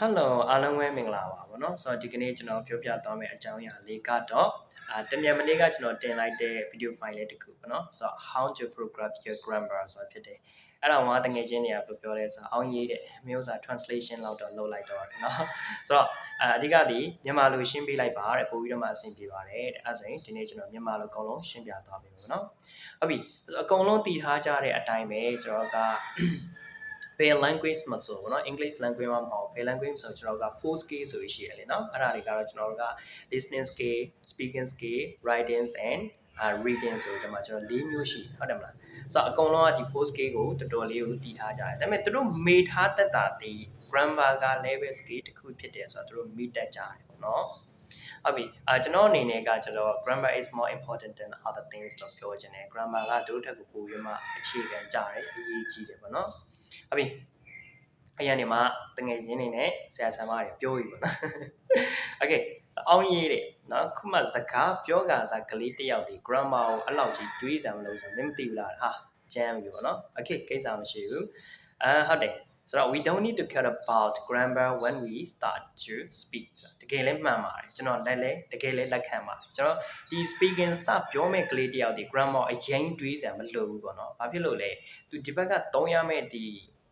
Hello အားလုံးပဲမင်္ဂလာပါဗောနော်ဆိုတော့ဒီကနေ့ကျွန်တော်ပြောပြသွားမယ့်အကြောင်းအရာလေးကတော့အာတမြန်မနေ့ကကျွန်တော်တင်လိုက်တဲ့ video file လေးတစ်ခုပေါ့နော်ဆိုတော့ how to program your grammar ဆိုတာဖြစ်တယ်အဲ့ဒါမှတငယ်ချင်းတွေကပြောပြောလဲဆိုအောင်ရေးတဲ့မျိုးစာ translation လောက်တော့လုပ်လိုက်တော့တယ်နော်ဆိုတော့အအဓိကဒီမြန်မာလိုရှင်းပြလိုက်ပါတဲ့ပို့ပြီးတော့မှအဆင်ပြေပါတယ်တဲ့အဲ့ဒါဆိုရင်ဒီနေ့ကျွန်တော်မြန်မာလိုအကုန်လုံးရှင်းပြသွားပြီပေါ့နော်ဟုတ်ပြီအကုန်လုံးတည်ထားကြတဲ့အတိုင်းပဲကျွန်တော်က ဘယ် language မှာဆိုဘောနော် English language မှာမဟုတ်ဘယ် language ဆိုကျွန်တော်က4 skill ဆိုရှိရလေနော်အဲ့ဒါတွေကတော့ကျွန်တော်တို့က listening skill speaking skill writing and uh, reading ဆိုဒီမှာကျွန်တော်၄မျိုးရှိဟုတ်တယ်မလားဆိုတော့အကုန်လုံးကဒီ4 skill ကိုတော်တော်လေးကိုတည်ထားကြတယ်ဒါပေမဲ့သူတို့မေးထားတတ်တာဒီ grammar က level skill တစ်ခုဖြစ်တယ်ဆိုတော့သူတို့မိတတ်ကြတယ်ပေါ့နော်ဟုတ်ပြီအာကျွန်တော်အနေနဲ့ကကျွန်တော် grammar is more important than other things လို့ပြောချင်တယ် grammar ကတို့ထက်ကိုပိုပြီးမှအခြေခံကြတယ်အရေးကြီးတယ်ပေါ့နော် ဟုတ်ပြီအရင်နေမှာတငယ်ချင်းနေနဲ့ဆရာဆရာမတွေပြောပြီပေါ့နော် Okay အောင်ရေးတယ်နော်ခုမှစကားပြောကစားကလေးတစ်ယောက်ဒီ grammar ကိုအဲ့လောက်ကြီးတွေးစရာမလိုဆိုမင်းမသိဘူးလားဟာကြမ်းပြီပေါ့နော် Okay ကိစ္စမရှိဘူးအာဟုတ်တယ် ဆိုတော့ we don't need to care about grammar when we start to speak တကယ်လည်းမှန်ပါတယ်ကျွန်တော်လက်လဲတကယ်လည်းလက်ခံပါတယ်ကျွန်တော်ဒီ speaking စပြောမဲ့ကလေးတယောက်ဒီ grammar အရင်တွေးစရာမလိုဘူးပေါ့နော်ဘာဖြစ်လို့လဲသူဒီဘက်ကသုံးရမယ့်ဒီ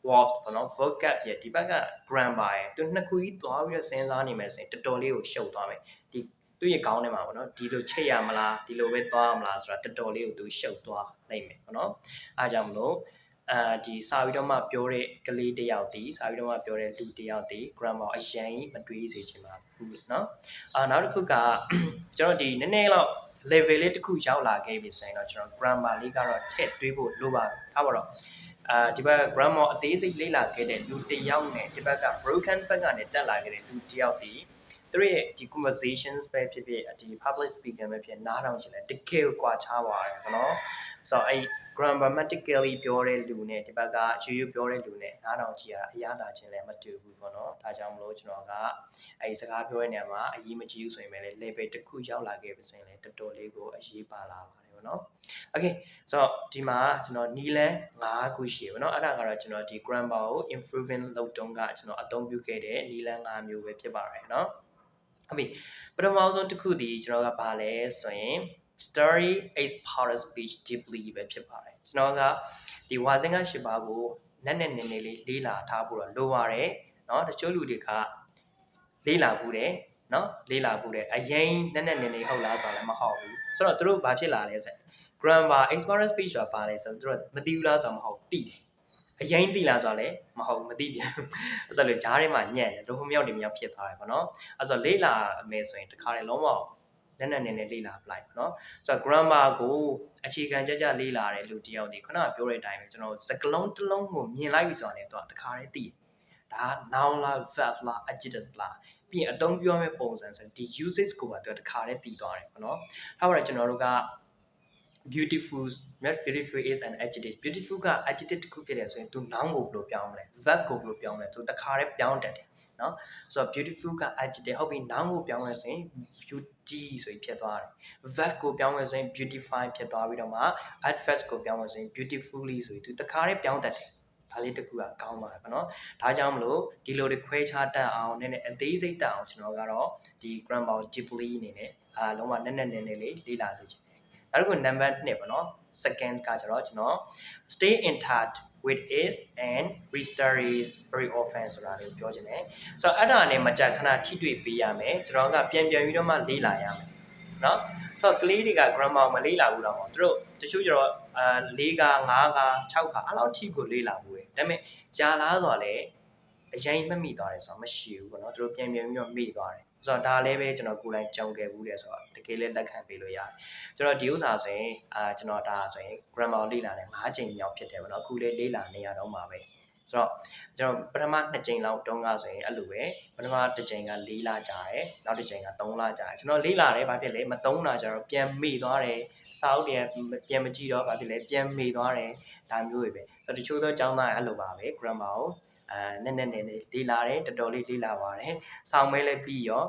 word ပေါ့နော် vocab ရဲ့ဒီဘက်က grammar ရဲ့သူနှစ်ခုကြီးသွားပြီးတော့စဉ်းစားနေမယ်ဆိုရင်တော်တော်လေးကိုရှုပ်သွားမယ်ဒီသူ့ရဲ့ခေါင်းထဲမှာပေါ့နော်ဒီလိုချိတ်ရမလားဒီလိုပဲသွားမလားဆိုတာတော်တော်လေးကိုသူရှုပ်သွားနိုင်မယ်ပေါ့နော်အားကြောင့်မလို့ အာဒီစာပြီးတော့မှပြောတဲ့ကလေးတယောက်ဒီစာပြီးတော့မှပြောတဲ့လူတယောက်ဒီ grammar အရင်မတွေးစေချင်ပါဘူးเนาะအာနောက်တစ်ခုကကျွန်တော်ဒီနည်းနည်းတော့ level လေးတစ်ခုရောက်လာခဲ့ပြီဆိုရင်တော့ကျွန်တော် grammar လေးကတော့ထည့်တွေးဖို့လိုပါတယ်ထားပါတော့အာဒီဘက်က grammar အသေးစိတ်လေ့လာခဲ့တဲ့လူတစ်ယောက်နဲ့ဒီဘက်က broken ဘက်ကနေတက်လာခဲ့တဲ့လူတစ်ယောက်ဒီ သူတို့ရဲ့ဒီ conversations ပဲဖြစ်ဖြစ်ဒီ public speaking ပဲဖြစ်နားထောင်ရှင်လဲတကယ်ကွာခြားပါတယ်ကျွန်တော်ဆိုတော့အဲ့ grammatically ပြောတဲ့လူနဲ့ဒီဘက်ကရိုးရိုးပြောတဲ့လူနဲ့နားထောင်ကြည့်ရတာအရသာချင်းလည်းမတူဘူးပေါ့နော်ဒါကြောင့်မလို့ကျွန်တော်ကအဲ့စကားပြောတဲ့နေရာမှာအရေးမကြီးဘူးဆိုရင်လည်း level တစ်ခုရောက်လာခဲ့ပြီဆိုရင်လည်းတော်တော်လေးကိုအရေးပါလာပါတယ်ပေါ့နော် okay ဆိုတော့ဒီမှာကျွန်တော်နီလန်5ခုရှိပေါ့နော်အဲ့ဒါကတော့ကျွန်တော်ဒီ grammar ကို improving လုပ်တုန်းကကျွန်တော်အသုံးပြုခဲ့တဲ့နီလန်5မျိုးပဲဖြစ်ပါတယ်နော် ဟုတ်ပြီပထမဆုံးတစ်ခုဒီကျွန်တော်ကဘာလဲဆိုရင် story is part of speech deeply ပဲဖြစ်ပါတယ်ကျွန်တော်ကဒီဝါစင်ကရှစ်ပါးကိုနက်နက်နေနေလေးလေးလာထားဖို့တော့လိုပါတယ်เนาะတချို့လူတွေကလေးလာဘူးတယ်เนาะလေးလာဘူးတယ်အရင်နက်နက်နေနေဟုတ်လားဆိုတော့လည်းမဟုတ်ဘူးဆိုတော့သူတို့ဘာဖြစ်လာလဲဆိုရင် grammar express speech ဆိုတာပါလဲဆိုတော့သူတို့မသိဘူးလားဆိုတော့မဟုတ်သိတယ် အရင်သိလားဆိုတော့လည်းမဟုတ်မသိပြန်ဘူးအဲ့ဆိုလို့ဂျားထဲမှာညံ့တယ်ဒုဟမြောက်တွေမြောက်ဖြစ်သွားတယ်ပေါ့နော်အဲ့ဆိုလေးလာမယ်ဆိုရင်တခါလေလုံးဝလက်နဲ့နေနေလေးလာပလိုက်ပေါ့နော်ဆိုတော့ grammar ကိုအခြေခံကြကြလေးလာတဲ့လူတယောက်ဒီခုနကပြောတဲ့အတိုင်းပဲကျွန်တော်စကလုံးတစ်လုံးကိုမြင်လိုက်ပြီဆိုတော့လည်းသူကတခါလေသိတယ်ဒါ noun လား verb လား adjective လားပြီးရင်အသုံးပြုရမယ့်ပုံစံဆိုဒီ usage ကိုပါသူတခါလေတည်သွားတယ်ပေါ့နော်ထားပါတော့ကျွန်တော်တို့က beautiful not beautiful is an adjective beautiful က adjective တစ်ခုဖြစ်တယ်ဆိုရင်သူ noun ကိုဘယ်လိုပြောင်းမလဲ verb ကိုဘယ်လိုပြောင်းမလဲသူတခါတည်းပြောင်းတတ်တယ်နော်ဆိုတော့ beautiful က adjective ဟုတ်ပြီ noun ကိုပြောင်းလဲဆိုရင် beauty ဆိုပြီးဖြစ်သွားတယ် verb ကိုပြောင်းလဲဆိုရင် beautify ဖြစ်သွားပြီးတော့မှ adverb ကိုပြောင်းလဲဆိုရင် beautifully ဆိုပြီးသူတခါတည်းပြောင်းတတ်တယ်ဒါလေးတစ်ခုကကောင်းပါတယ်ဗောနော်ဒါကြောင့်မလို့ဒီလိုတွေခွဲခြားတတ်အောင်နည်းနည်းအသေးစိတ်တတ်အောင်ကျွန်တော်ကတော့ဒီ grammar deeply အနေနဲ့အာလုံးဝနည်းနည်းနည်းနည်းလေးလေ့လာစေချင်တယ် နောက်တစ်ခု number 2ပေါ့နော် second ကကျတော့ကျွန်တော် stay in touch with is and restart is very often ဆိုတာလေးပြောချင်တယ်ဆိုတော့အဲ့ဒါနဲ့မကြခဏထိတွေ့ပေးရမယ်ကျွန်တော်ကပြန်ပြန်ပြီးတော့မှလေ့လာရမယ်เนาะဆိုတော့ကလေးတွေက grammar မလေ့လာဘူးတော့သူတို့တချို့ကျတော့အာ၄က၅က6ကအဲ့လောက်ထိကိုလေ့လာဘူးတယ်ဒါပေမဲ့ဂျာလားဆိုတာလည်းအရင်မမိသွားတယ်ဆိုတော့မရှိဘူးပေါ့နော်သူတို့ပြန်ပြန်ပြီးတော့မိသွားတယ် ဆိုတော့ဒါလည်းပဲကျွန်တော်ကိုယ်တိုင်ကြုံခဲ့ဘူးတယ်ဆိုတော့တကယ်လည်းလက်ခံပေးလို့ရတယ်ကျွန်တော်ဒီဥစ္စာဆိုရင်အာကျွန်တော်ဒါဆိုရင် grammar လေ့လာတယ်၅ချိန်မြောက်ဖြစ်တယ်ပေါ့နော်အခုလေးလေ့လာနေရတော့မှာပဲဆိုတော့ကျွန်တော်ပထမ2ချိန်လောက်တုန်းကဆိုရင်အဲ့လိုပဲပထမတစ်ချိန်က4လကြာတယ်နောက်တစ်ချိန်က3လကြာတယ်ကျွန်တော်4လတယ်ဘာဖြစ်လဲမ3တာကျတော့ပြန်မေ့သွားတယ်စာအုပ်တွေပြန်မကြည့်တော့ဘာဖြစ်လဲပြန်မေ့သွားတယ်ဒါမျိုးတွေပဲဆိုတော့တချို့သောကျောင်းသားအဲ့လိုပါပဲ grammar ကို အဲနည်းနည်းနည်းလေးလေ့လာတယ်တော်တော်လေးလေ့လာပါတယ်ဆောင်းမဲလည်းပြီးရော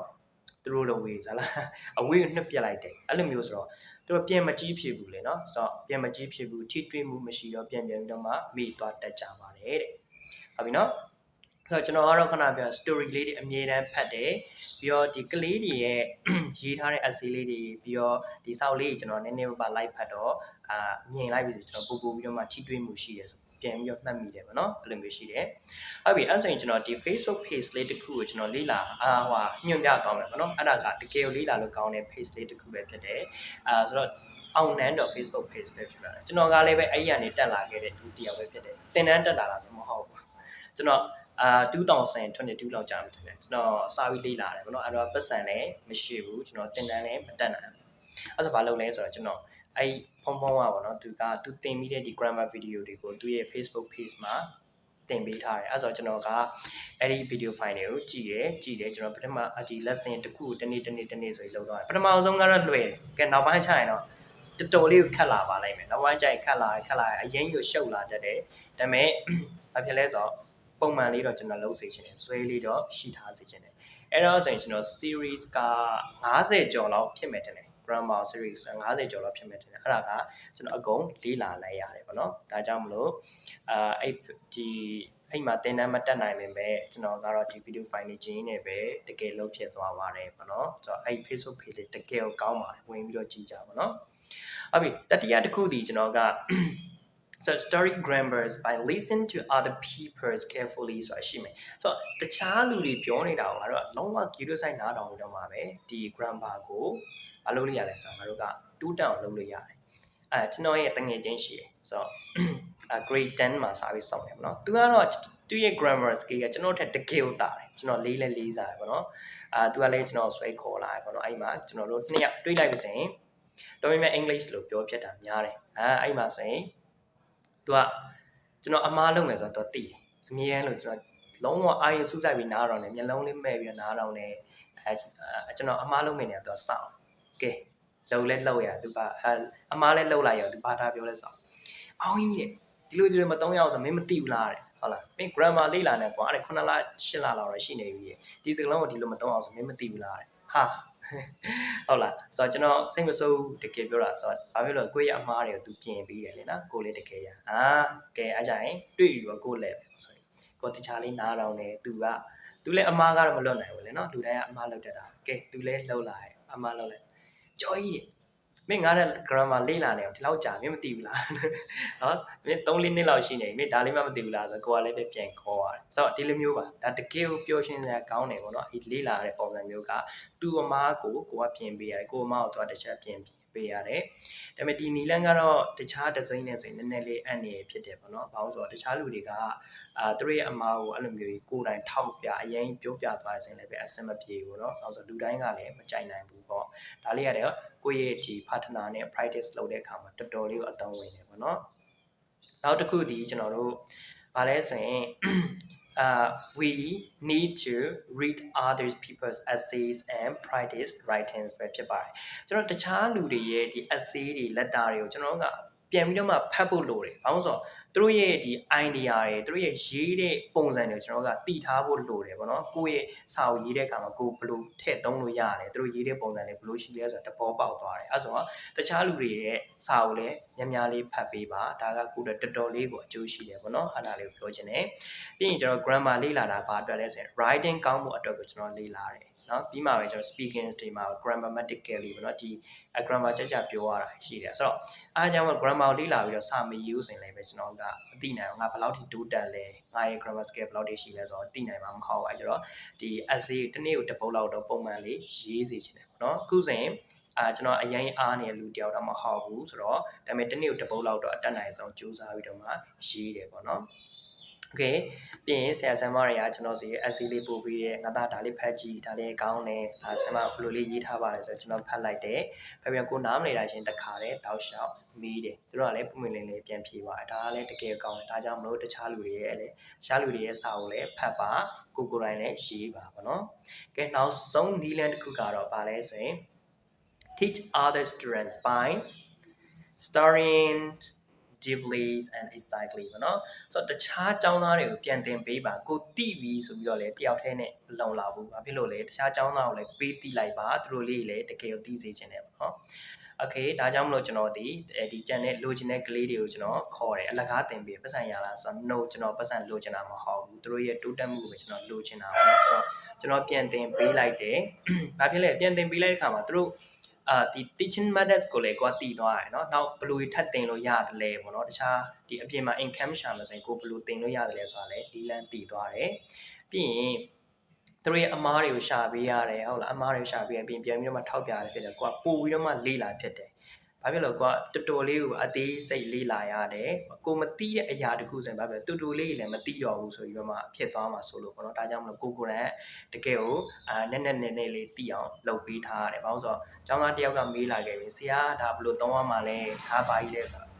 သူတို့တော့ဝေးစလားအဝေးကိုနှစ်ပြက်လိုက်တယ်အဲ့လိုမျိုးဆိုတော့သူတို့ပြန်မကြည့်ဖြစ်ဘူးလေနော်ဆိုတော့ပြန်မကြည့်ဖြစ်ဘူးထိတွေ့မှုမရှိတော့ပြန်ပြန်တော့မှမေ့သွားတတ်ကြပါတယ်တဲ့ဟုတ်ပြီနော်ဆိုတော့ကျွန်တော်ကတော့ခဏပြော story လေးတွေအမြဲတမ်းဖတ်တယ်ပြီးတော့ဒီကလေးတွေရဲ့ရေးထားတဲ့ essay လေးတွေပြီးတော့ဒီစာအုပ်လေးကျွန်တော်နည်းနည်းပါ live ဖတ်တော့အာမြင်လိုက်ပြီဆိုကျွန်တော်ပို့ပို့ပြီးတော့မှထိတွေ့မှုရှိတယ်ဆို ပြန်ပြီးတော့မှတ်မိတယ်ပေါ့နော်အဲ့လိုမျိုးရှိတယ်ဟုတ်ပြီအဲ့ဆိုရင်ကျွန်တော်ဒီ Facebook page လေးတစ်ခုကိုကျွန်တော်လေ့လာအာဟိုညွှန်ပြသွားမယ်ပေါ့နော်အဲ့ဒါကတကယ်ကိုလေ့လာလို့ကောင်းတဲ့ page လေးတစ်ခုပဲဖြစ်တယ်အာဆိုတော့အောင်နန်းတော့ Facebook page ပဲဖြစ်ပါတယ်ကျွန်တော်ကလည်းပဲအဲ့ဒီကနေတက်လာခဲ့တဲ့လူတစ်ယောက်ပဲဖြစ်တယ်တင်တန်းတက်လာတာဆိုမဟုတ်ဘူးကျွန်တော်အာ2022လောက်ကြာမှထင်တယ်ကျွန်တော်စာပြီးလေ့လာတယ်ပေါ့နော်အဲ့တော့ပတ်စံလည်းမရှိဘူးကျွန်တော်တင်တန်းလည်းမတက်နိုင်ဘူးအဲ့ဒါဘာလုပ်လဲဆိုတော့ကျွန်တော် အဲ့ဖုံဖုံကပေါ့နော်သူကသူတင်ပြီးတဲ့ဒီ grammar video တွေကိုသူရဲ့ Facebook page မှာတင်ပေးထားတယ်အဲ့ဆိုတော့ကျွန်တော်ကအဲ့ဒီ video file တွေကိုကြည့်တယ်ကြည့်တယ်ကျွန်တော်ပထမအဒီ lesson တစ်ခုတနေ့တနေ့တနေ့ဆိုပြီးလုပ်တော့ပထမအောင်ဆုံးကတော့လွယ်တယ်ကဲနောက်ပိုင်းကျရင်တော့တော်တော်လေးကိုခက်လာပါလိမ့်မယ်နောက်ပိုင်းကျရင်ခက်လာခက်လာအရင်ကိုရှုပ်လာတတ်တယ်ဒါပေမဲ့ဘာဖြစ်လဲဆိုတော့ပုံမှန်လေးတော့ကျွန်တော်လုပ်စေချင်တယ်ဆွဲလေးတော့ရှိထားစေချင်တယ်အဲ့တော့ဆိုရင်ကျွန်တော် series က90ကျော်လောက်ဖြစ်မယ်တဲ့ grammar series 50ကျော်လောက်ဖြစ်မယ်ထင်တယ်အဲ့ဒါကကျွန်တော်အကုန်လေးလာလိုက်ရတယ်ပေါ့နော်ဒါကြောင့်မလို့အာအဲ့ဒီအဲ့မှာတင်တန်းမတက်နိုင်ပေမဲ့ကျွန်တော်ကတော့ဒီ video file လေးချင်းနဲ့ပဲတကယ်လုပ်ဖြစ်သွားပါတယ်ပေါ့နော်ဆိုတော့အဲ့ Facebook page လေးတကယ်ကိုကောင်းပါတယ်ဝင်ပြီးတော့ကြည့်ကြပါနော်ဟုတ်ပြီတတိယတစ်ခုဒီကျွန်တော်က so story grammars by listen to other people's carefully ဆိုတာရှိမယ်ဆိုတော့တခြားလူတွေပြောနေတာကိုငါတို့ကလုံးဝ curious ဆိုင်နားထောင်ပြီးတော့မှာပဲဒီ grammar ကိုမလုပ်လို့ရလဲဆိုတော့ငါတို့ကတူးတောင်လုပ်လို့ရတယ်အဲကျွန်တော်ရဲ့တငယ်ချင်းရှိတယ်ဆိုတော့အဲ grade 10မှာစာပြီးစောင့်တယ်ပေါ့နော်သူကတော့သူရဲ့ grammar skill ကကျွန်တော်ထက်တကယ်ကိုတာတယ်ကျွန်တော်လေးလဲလေးစားတယ်ပေါ့နော်အာသူကလည်းကျွန်တော်ဆွဲခေါ်လာတယ်ပေါ့နော်အဲ့မှာကျွန်တော်တို့နှစ်ယောက်တွေးလိုက်ပြီဆိုရင်တော်တော်များ English လို့ပြောဖြစ်တာများတယ်အဲအဲ့မှာဆိုရင် သူကကျွန်တော်အမားလုပ်မယ်ဆိုတော့သူသိတယ်အမြဲတမ်းလို့ကျွန်တော်လုံးဝအာရုံစူးစိုက်ပြီးနားတော့တယ်မျက်လုံးလေးမဲ့ပြီးနားတော့တယ်အဲကျွန်တော်အမားလုပ်မယ်နေတော့သူကစောင့်ကဲလှုပ်လဲလှုပ်ရသူကအမားလဲလှုပ်လိုက်ရောသူဘာသာပြောလဲစောင့်အောင်ကြီးတဲ့ဒီလိုဒီလိုမသုံးရအောင်ဆိုမင်းမသိဘူးလားတဲ့ဟုတ်လားမင်း grammar လေ့လာနေပေါ့အဲ့9လ10လလောက်တော့ရှိနေပြီဒီစကားလုံးကိုဒီလိုမသုံးအောင်ဆိုမင်းမသိဘူးလားတဲ့ဟာ ဟုတ်လားဆိုတော့ကျွန်တော်စိတ်မဆိုးတကယ်ပြောတာဆိုတော့ဘာဖြစ်လို့ကိုယ့်ရဲ့အမားတွေကိုသူပြင်ပြီးတယ်လေနော်ကိုလေးတကယ်ရအာကဲအားကြရင်တွေ့ပြီပေါ့ကိုလည်းပဲဆိုရင်ကိုတခြားလေးနားတော့နေသူကသူလည်းအမားကတော့မလွတ်နိုင်ဘူးလေနော်လူတိုင်းကအမားလောက်တတ်တာကဲသူလည်းလှုပ်လာတယ်အမားလှုပ်လိုက်ကြော်ကြီးတယ် မင်းငါတဲ့ grammar လေ့လာနေအောင်ဒီလောက်ကြာမင်းမသိဘူးလားနော်မင်း3လေးနှစ်လောက်ရှိနေပြီမင်းဒါလေးမှမသိဘူးလားဆိုတော့ကိုကလည်းပဲပြန်ခေါ်ရတယ်ဆိုတော့ဒီလိုမျိုးပါဒါတကယ်ကိုပျော်ရွှင်စရာကောင်းတယ်ပေါ့နော်အဲ့လေ့လာတဲ့ပုံစံမျိုးကသူ့အမားကိုကိုကပြင်ပေးရတယ်ကိုအမားကိုတော့တစ်ချက်ပြင်ပေး ရတယ်ဒါပေမဲ့ဒီနီလန်ကတော့တခြားဒီဇိုင်းနဲ့ဆိုရင်နည်းနည်းလေးအန်နေဖြစ်တယ်ပေါ့နော်ဘာလို့ဆိုတော့တခြားလူတွေကအာသူတို့ရဲ့အမားကိုအဲ့လိုမျိုးကိုယ်တိုင်ထောက်ပြအရင်ပြောပြသွားတဲ့ဆိုရင်လည်းပဲအဆင်မပြေဘူးเนาะ။နောက်ဆိုလူတိုင်းကလည်းမကြိုက်နိုင်ဘူးပေါ့။ဒါလေးရတယ်ကိုယ့်ရဲ့ဒီ partner နဲ့ practice လုပ်တဲ့အခါမှာတော်တော်လေးကိုအသုံးဝင်တယ်ပေါ့နော်။နောက်တစ်ခုဒီကျွန်တော်တို့ဗာလဲဆိုရင် uh we need to read other people's essays and practice writings ပဲဖြစ်ပါတယ်ကျွန်တော်တခြားလူတွေရဲ့ဒီ essay တွေ letter တွေကိုကျွန်တော်က ပြန်ပြီးတော့မှဖတ်ဖို့လိုတယ်။ဘာလို့ဆိုတော့သူတို့ရဲ့ဒီ idea တွေသူတို့ရဲ့ရေးတဲ့ပုံစံတွေကျွန်တော်တို့ကတည်ထားဖို့လိုတယ်ပေါ့နော်။ကိုယ့်ရဲ့စာအုပ်ရေးတဲ့အခါမှာကိုယ်ဘယ်လိုထည့်သုံးလို့ရတယ်။သူတို့ရေးတဲ့ပုံစံတွေဘယ်လိုရှိလဲဆိုတော့တဘောပေါက်သွားတယ်။အဲဆိုတော့တခြားလူတွေရဲ့စာအုပ်လည်းများများလေးဖတ်ပေးပါ။ဒါကကိုယ်တော်တော်လေးကိုအကျိုးရှိတယ်ပေါ့နော်။အဲ့ဒါလေးကိုပြောချင်တယ်။ပြီးရင်ကျွန်တော် grammar လေ့လာတာဘာအတွက်လဲဆိုရင် writing ကောင်းမှုအတွက်ကိုကျွန်တော်လေ့လာတယ် နော်ပြီးမှပဲကျွန်တော် speaking တွေမှာ grammatically ပေါ့နော်ဒီ grammar ကြကြပြောရတာရှိတယ်ဆိုတော့အားကြောင့် grammar ကိုလေ့လာပြီးတော့စာမရေးဦးစဉ်လည်းပဲကျွန်တော်ကအသိနိုင်အောင်ငါဘယ်လောက်ထိတိုးတက်လဲငါရဲ့ grammar skill ဘယ်လောက်ထိရှိလဲဆိုတော့သိနိုင်မှာမဟုတ်ဘူးအဲကျတော့ဒီ essay တစ်နေ့ကိုတစ်ပုဒ်လောက်တော့ပုံမှန်လေးရေးစီချင်တယ်ပေါ့နော်အခုစဉ်အာကျွန်တော်အရင်အားနေတဲ့လူတယောက်တော့မဟုတ်ဘူးဆိုတော့ဒါပေမဲ့တစ်နေ့ကိုတစ်ပုဒ်လောက်တော့အတက်နိုင်ဆုံးစူးစမ်းပြီးတော့မှရေးတယ်ပေါ့နော် โอเคပြီးရင်ဆရာဆရာမတွေကကျွန်တော်စီ essay လေးပို့ပြီးရဲငါသားဒါလေးဖတ်ကြည့်ဒါလေးကောင်းတယ်အဲဆရာမဘယ်လိုလေးရေးထားပါလဲဆိုတော့ကျွန်တော်ဖတ်လိုက်တယ်ဖတ်ပြီးကိုနားမနေတာရှင်တခါတည်းတောက်လျှောက်မီးတယ်သူတို့ကလည်းပုံမှန်လေးလေးပြန်ဖြေပါတယ်ဒါကလည်းတကယ်ကောင်းတယ်ဒါကြောင့်မလို့တခြားလူတွေရဲ့လည်းတခြားလူတွေရဲ့စာကိုလည်းဖတ်ပါကိုကိုယ်တိုင်လည်းရေးပါဗောနော်ကဲနောက်ဆုံးနီလန်တစ်ခုကတော့ဗာလဲဆိုရင် teach other students by starring deeply and exactly ပေါ့နော်ဆိုတော့တခြားចောင်းသားတွေကိုပြန်တင်ပေးပါကိုတိပြီဆိုပြီးတော့လည်းတယောက်တည်းနဲ့မလုံလောက်ဘူးဘာဖြစ်လို့လဲတခြားចောင်းသားကိုလည်းပေးတိလိုက်ပါသူတို့လေးလည်းတကယ်ကိုသိစေချင်တယ်ပေါ့နော် okay ဒါကြောင့်မလို့ကျွန်တော်ဒီဒီ channel လိုချင်တဲ့ကလေးတွေကိုကျွန်တော်ခေါ်တယ်အလကားတင်ပြီးပတ်စံရလားဆိုတော့ no ကျွန်တော်ပတ်စံလိုချင်တာမဟုတ်ဘူးသူတို့ရဲ့တိုးတက်မှုကိုပဲကျွန်တော်လိုချင်တာပေါ့နော်ဆိုတော့ကျွန်တော်ပြန်တင်ပေးလိုက်တယ်ဘာဖြစ်လဲပြန်တင်ပေးလိုက်တဲ့အခါမှာသူတို့ အာဒီ teaching methods ကိုလည်းကိုကတည်သွားရတယ်เนาะနောက်ဘယ်လိုထပ်တင်လို့ရတယ်လဲပေါ့เนาะတခြားဒီအပြင်မှာ income ရှာမယ်ဆိုရင်ကိုဘယ်လိုတင်လို့ရတယ်လဲဆိုတာလည်းဒီလမ်းတည်သွားတယ်ပြီးရင်သူတို့ရဲ့အမားတွေကိုရှာပေးရတယ်ဟုတ်လားအမားတွေကိုရှာပေးရင်ပြင်ပြန်ပြီးတော့မှထောက်ပြရတယ်ဖြစ်တယ်ကိုကပို့ပြီးတော့မှလေ့လာဖြစ်တယ် ဘာဖြစ်လို့ကိုကတော်တော်လေးကိုအသေးစိတ်လေ့လာရတယ်ကိုမသိတဲ့အရာတခုဆိုရင်ဘာဖြစ်လဲတူတူလေးလည်းမသိတော့ဘူးဆိုပြီးတော့မှဖြစ်သွားမှာဆိုလို့ပေါ့နော်ဒါကြောင့်မလို့ကိုကိုယ်တိုင်တကယ်ကိုအာနက်နက်နဲနဲလေးသိအောင်လုပ်ပေးထားရတယ်ဘာလို့ဆိုတော့ကျောင်းသားတယောက်ကမေးလာခဲ့ပြီဆရာဒါဘယ်လိုသုံးရမှာလဲဒါဘာကြီးလဲဆိုတော့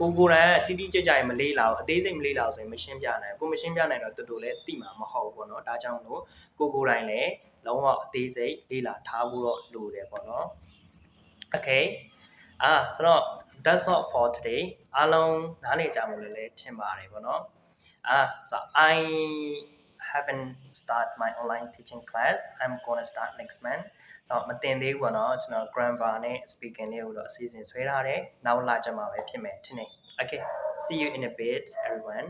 ကိုကိုယ်တိုင်တိတိကျကျမလေးလာဘူးအသေးစိတ်မလေးလာဘူးဆိုရင်မရှင်းပြနိုင်ဘူးကိုမရှင်းပြနိုင်တော့တူတူလည်းသိမှာမဟုတ်ဘူးပေါ့နော်ဒါကြောင့်မလို့ကိုကိုယ်တိုင်လည်းလုံးဝအသေးစိတ်လေးလာထားဖို့တော့လိုတယ်ပေါ့နော် okay အာဆိုတော့ that's all for today အားလုံးနားနေကြမှာလည်းထင်ပါတယ်ပေါ့နော်အာဆိုတော့ I haven't start my online teaching class I'm going to start next month တော့မတင်သေးဘူးပေါ့နော်ကျွန်တော် grammar နဲ့ speaking လေးကိုတော့အစီအစဉ်ဆွဲထားတယ်နောက်လာကြမှာပဲဖြစ်မယ်ထင်တယ် okay see you in a bit everyone